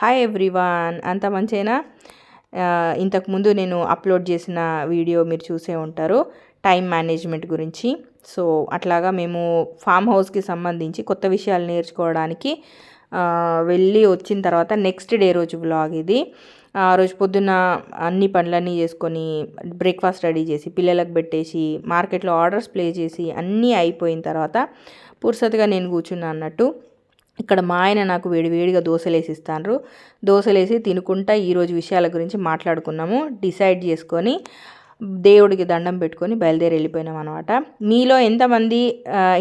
Hi everyone. అంత మంచేనా? ఇంతకుముందు నేను అప్లోడ్ చేసిన వీడియో మీరు చూసే ఉంటారు టైం మేనేజ్మెంట్ గురించి. సో అట్లాగా మేము ఫామ్ హౌస్కి సంబంధించి కొత్త విషయాలు నేర్చుకోవడానికి వెళ్ళి వచ్చిన తర్వాత నెక్స్ట్ డే రోజు వ్లాగ్ ఇది. ఆ రోజు పొద్దున్న అన్ని పనులన్నీ చేసుకొని బ్రేక్ఫాస్ట్ రెడీ చేసి పిల్లలకు పెట్టేసి మార్కెట్లో ఆర్డర్స్ ప్లే చేసి అన్నీ అయిపోయిన తర్వాత పురుసతుగా నేను కూర్చున్నా అన్నట్టు. ఇక్కడ మా ఆయన నాకు వేడివేడిగా దోశలేసి ఇస్తాను దోశలేసి తినుకుంటా ఈరోజు విషయాల గురించి మాట్లాడుకున్నాము. డిసైడ్ చేసుకొని దేవుడికి దండం పెట్టుకొని బయలుదేరి వెళ్ళిపోయినాం అనమాట మీలో ఎంతమంది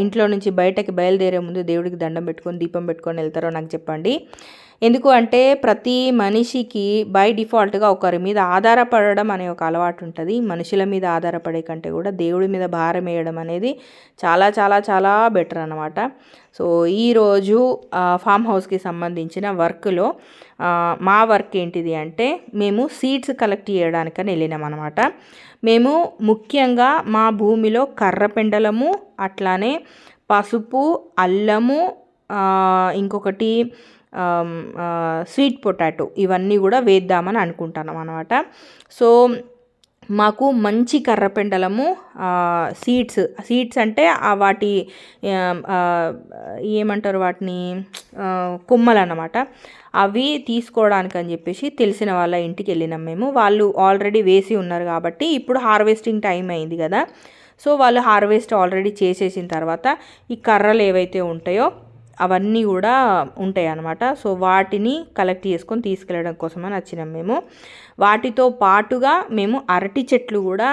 ఇంట్లో నుంచి బయటకి బయలుదేరే ముందు దేవుడికి దండం పెట్టుకొని దీపం పెట్టుకొని వెళ్తారో నాకు చెప్పండి. ఎందుకు అంటే ప్రతి మనిషికి బై డిఫాల్ట్గా ఒకరి మీద ఆధారపడడం అనే ఒక అలవాటు ఉంటుంది. మనుషుల మీద ఆధారపడే కంటే కూడా దేవుడి మీద భారం వేయడం అనేది చాలా చాలా చాలా బెటర్ అనమాట సో ఈరోజు ఫామ్ హౌస్కి సంబంధించిన వర్క్లో మా వర్క్ ఏంటిది అంటే మేము సీడ్స్ కలెక్ట్ చేయడానికని వెళ్ళినాం అనమాట మేము ముఖ్యంగా మా భూమిలో కర్రపెండలము అట్లానే పసుపు అల్లము ఇంకొకటి స్వీట్ పొటాటో ఇవన్నీ కూడా వేద్దామని అనుకుంటున్నాం అనమాట సో మాకు మంచి కర్రపెండలము సీడ్స్ సీడ్స్ అంటే వాటి ఏమంటారు వాటిని కొమ్మలు అన్నమాట. అవి తీసుకోవడానికి అని చెప్పేసి తెలిసిన వాళ్ళ ఇంటికి వెళ్ళినాం మేము. వాళ్ళు ఆల్రెడీ వేసి ఉన్నారు కాబట్టి ఇప్పుడు హార్వెస్టింగ్ టైం అయింది కదా. సో వాళ్ళు హార్వెస్ట్ ఆల్రెడీ చేసేసిన తర్వాత ఈ కర్రలు ఏవైతే ఉంటాయో అవన్నీ కూడా ఉంటాయి అన్నమాట సో వాటిని కలెక్ట్ చేసుకొని తీసుకెళ్ళడం కోసమని వచ్చినాం మేము. వాటితో పాటుగా మేము అరటి చెట్లు కూడా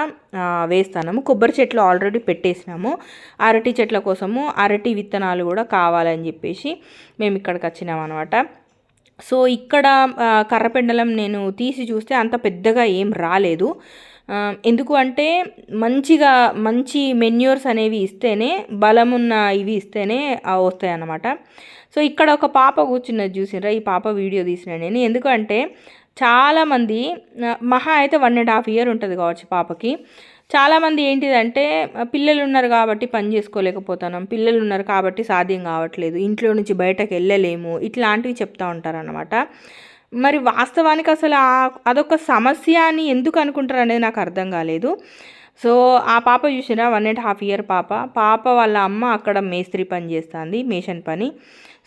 వేస్తాము కొబ్బరి చెట్లు ఆల్రెడీ పెట్టేసినాము. అరటి చెట్ల కోసము అరటి విత్తనాలు కూడా కావాలని చెప్పేసి మేము ఇక్కడికి వచ్చినాం అనమాట సో ఇక్కడ కర్రపెండలం నేను తీసి చూస్తే అంత పెద్దగా ఏం రాలేదు. ఎందుకు అంటే మంచిగా మంచి మెన్యూర్స్ అనేవి ఇస్తేనే బలమున్న ఇవి ఇస్తేనే వస్తాయి అన్నమాట సో ఇక్కడ ఒక పాప కూర్చున్నది చూసినరా ఈ పాప వీడియో తీసిన నేను. ఎందుకంటే చాలామంది మహా అయితే వన్ అండ్ హాఫ్ ఇయర్ ఉంటుంది కావచ్చు పాపకి. చాలామంది ఏంటిదంటే పిల్లలు ఉన్నారు కాబట్టి పని చేసుకోలేకపోతున్నాం. పిల్లలు ఉన్నారు కాబట్టి సాధ్యం కావట్లేదు. ఇంట్లో నుంచి బయటకు వెళ్ళలేము. ఇట్లాంటివి చెప్తా ఉంటారన్నమాట. మరి వాస్తవానికి అసలు ఆ- అదొక సమస్య అని ఎందుకు అనుకుంటారు అనేది నాకు అర్థం కాలేదు. సో ఆ పాప చూసినా వన్ అండ్ హాఫ్ ఇయర్ పాప. పాప వాళ్ళ అమ్మ అక్కడ మేస్త్రి పని చేస్తుంది మేషన్ పని.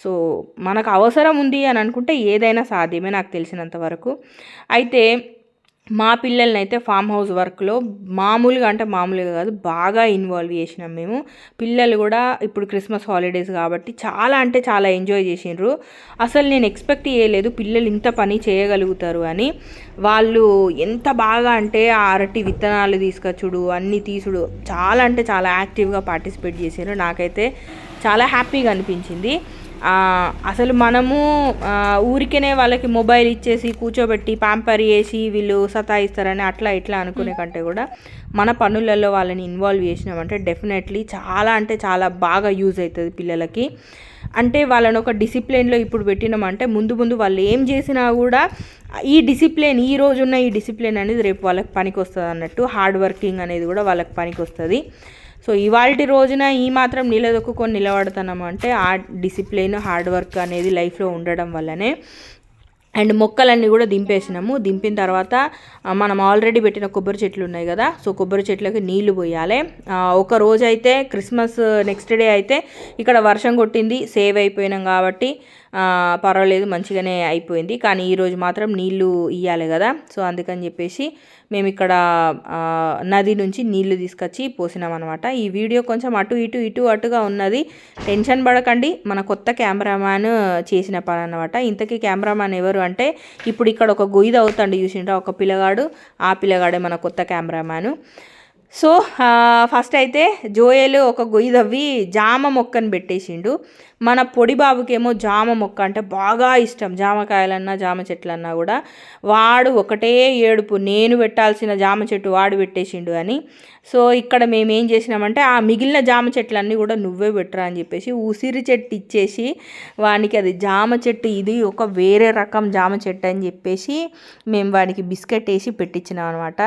సో మనకు అవసరం ఉంది అని అనుకుంటే ఏదైనా సాధ్యమే నాకు తెలిసినంత వరకు. అయితే మా పిల్లల్ని అయితే ఫామ్ హౌస్ వర్క్లో మామూలుగా అంటే మామూలుగా కాదు బాగా ఇన్వాల్వ్ చేసినాం మేము. పిల్లలు కూడా ఇప్పుడు క్రిస్మస్ హాలిడేస్ కాబట్టి చాలా అంటే చాలా ఎంజాయ్ చేసిండ్రు అసలు నేను ఎక్స్పెక్ట్ చేయలేదు పిల్లలు ఇంత పని చేయగలుగుతారు అని. వాళ్ళు ఎంత బాగా అంటే ఆ అరటి విత్తనాలు తీసుకొచ్చుడు అన్నీ తీసుడు చాలా అంటే చాలా యాక్టివ్గా పార్టిసిపేట్ చేసిండ్రు నాకైతే చాలా హ్యాపీగా అనిపించింది. అసలు మనము ఊరికేనే వాళ్ళకి మొబైల్ ఇచ్చేసి కూర్చోబెట్టి ప్యాంపర్ చేసి వీళ్ళు సతాయిస్తారని అట్లా ఇట్లా అనుకునే కంటే కూడా మన పనులలో వాళ్ళని ఇన్వాల్వ్ చేసినామంటే డెఫినెట్లీ చాలా అంటే చాలా బాగా యూజ్ అవుతుంది పిల్లలకి. అంటే వాళ్ళని ఒక డిసిప్లిన్లో ఇప్పుడు పెట్టినామంటే ముందు ముందు వాళ్ళు ఏం చేసినా కూడా ఈ డిసిప్లిన్ ఈ రోజున్న ఈ డిసిప్లిన్ అనేది రేపు వాళ్ళకి పనికి వస్తుంది అన్నట్టు హార్డ్ వర్కింగ్ అనేది కూడా వాళ్ళకి పనికి వస్తుంది సో ఇవాళ రోజున ఈ మాత్రం నిలదొక్కుకొని నిలబడతానము. అంటే ఆ డిసిప్లిన్ హార్డ్ వర్క్ అనేది లైఫ్లో ఉండడం వల్లనే. అండ్ మొక్కలన్నీ కూడా దింపేసినాము. దింపిన తర్వాత మనం ఆల్రెడీ పెట్టిన కొబ్బరి చెట్లు ఉన్నాయి కదా. సో కొబ్బరి చెట్లకి నీళ్ళు పోయాలి. ఒక రోజు అయితే క్రిస్మస్ నెక్స్ట్ డే అయితే ఇక్కడ వర్షం కొట్టింది సేవ్ అయిపోయినాం కాబట్టి. పర్వాలేదు మంచిగానే అయిపోయింది. కానీ ఈరోజు మాత్రం నీళ్ళు ఇవ్వాలి కదా. సో అందుకని చెప్పేసి మేము ఇక్కడ నది నుంచి నీళ్ళు తీసుకొచ్చి పోసినాం అనమాట ఈ వీడియో కొంచెం అటు ఇటు ఇటు అటుగా ఉన్నది. టెన్షన్ పడకండి. మన కొత్త కెమెరామ్యాన్ చేసిన పని అనమాట ఇంతకీ కెమెరామ్యాన్ ఎవరు అంటే ఇప్పుడు ఇక్కడ ఒక గొయ్యి అవుతాండి చూసిండ్రా ఒక పిల్లగాడు. ఆ పిల్లగాడే మన కొత్త కెమెరామ్యాను. సో ఫస్ట్ అయితే జోయలు ఒక గొయ్యి తవ్వి జామ మొక్కను పెట్టేసిండు. మన పొడి బాబుకేమో జామ మొక్క అంటే బాగా ఇష్టం. జామకాయలన్నా జామ చెట్లన్నా కూడా. వాడు ఒకటే ఏడుపు నేను పెట్టాల్సిన జామ చెట్టు వాడు పెట్టేసిండు అని. సో ఇక్కడ మేము ఏం చేసినామంటే ఆ మిగిలిన జామ చెట్లన్నీ కూడా నువ్వే పెట్టరా అని చెప్పేసి ఉసిరి చెట్టు ఇచ్చేసి వానికి అది జామ చెట్టు ఇది ఒక వేరే రకం జామ చెట్టు అని చెప్పేసి మేము వానికి బిస్కెట్ వేసి పెట్టించినాం అనమాట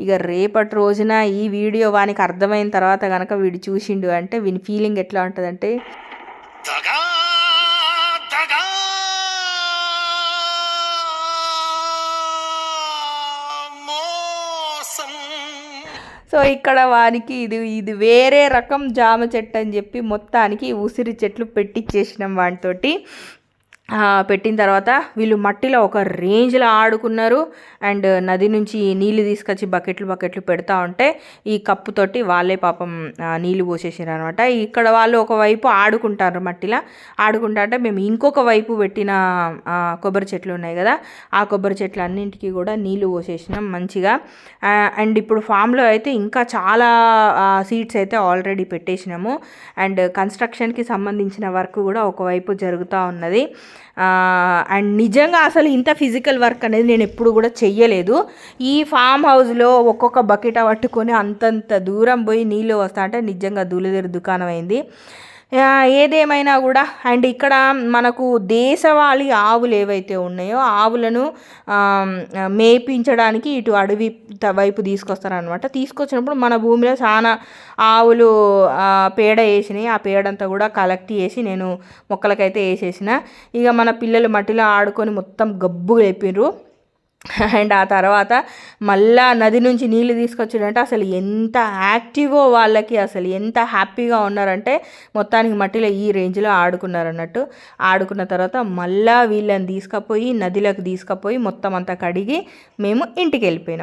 ఇక రేపటి రోజున ఈ ఈ వీడియో వానికి అర్థమైన తర్వాత కనుక వీడు చూసిండు అంటే వీని ఫీలింగ్ ఎట్లా ఉంటుందంటే సో ఇక్కడ వానికి ఇది ఇది వేరే రకం జామ చెట్టు అని చెప్పి మొత్తానికి ఉసిరి చెట్లు పెట్టించేసినాం వాటితోటి పెట్టిన తర్వాత వీళ్ళు మట్టిలో ఒక రేంజ్లో ఆడుకున్నారు. అండ్ నది నుంచి నీళ్ళు తీసుకొచ్చి బకెట్లు బకెట్లు పెడతా ఉంటే ఈ కప్పుతోటి వాళ్ళే పాపం నీళ్ళు పోసేసారు అనమాట ఇక్కడ వాళ్ళు ఒకవైపు ఆడుకుంటారు మట్టిలో. ఆడుకుంటా అంటే మేము ఇంకొక వైపు పెట్టిన కొబ్బరి చెట్లు ఉన్నాయి కదా ఆ కొబ్బరి చెట్లు అన్నింటికి కూడా నీళ్ళు పోసేసినాం మంచిగా. అండ్ ఇప్పుడు ఫామ్లో అయితే ఇంకా చాలా సీడ్స్ అయితే ఆల్రెడీ పెట్టేసినాము. అండ్ కన్స్ట్రక్షన్కి సంబంధించిన వర్క్ కూడా ఒకవైపు జరుగుతూ ఉన్నది. అండ్ నిజంగా అసలు ఇంత ఫిజికల్ వర్క్ అనేది నేను ఎప్పుడు కూడా చెయ్యలేదు. ఈ ఫామ్ హౌస్లో ఒక్కొక్క బకెట్ పట్టుకొని అంతంత దూరం పోయి నీళ్ళు వస్తా అంటే నిజంగా దూలదేరు దుకాణం అయింది. ఏదేమైనా కూడా. అండ్ ఇక్కడ మనకు దేశవాళీ ఆవులు ఏవైతే ఉన్నాయో ఆవులను మేపించడానికి ఇటు అడవి వైపు తీసుకొస్తారనమాట తీసుకొచ్చినప్పుడు మన భూమిలో చాలా ఆవులు పేడ వేసినాయి. ఆ పేడంతా కూడా కలెక్ట్ చేసి నేను మొక్కలకైతే వేసేసిన. ఇక మన పిల్లలు మట్టిలో ఆడుకొని మొత్తం గబ్బు లేపిర్రు అండ్ ఆ తర్వాత మళ్ళా నది నుంచి నీళ్ళు తీసుకొచ్చాడంటే అసలు ఎంత యాక్టివో వాళ్ళకి అసలు ఎంత హ్యాపీగా ఉన్నారంటే మొత్తానికి మట్టిలో ఈ రేంజ్లో ఆడుకున్నారన్నట్టు. ఆడుకున్న తర్వాత మళ్ళా వీళ్ళని తీసుకుపోయి నదిలోకి తీసుకపోయి మొత్తం అంతా కడిగి మేము ఇంటికి వెళ్ళిపోయినాం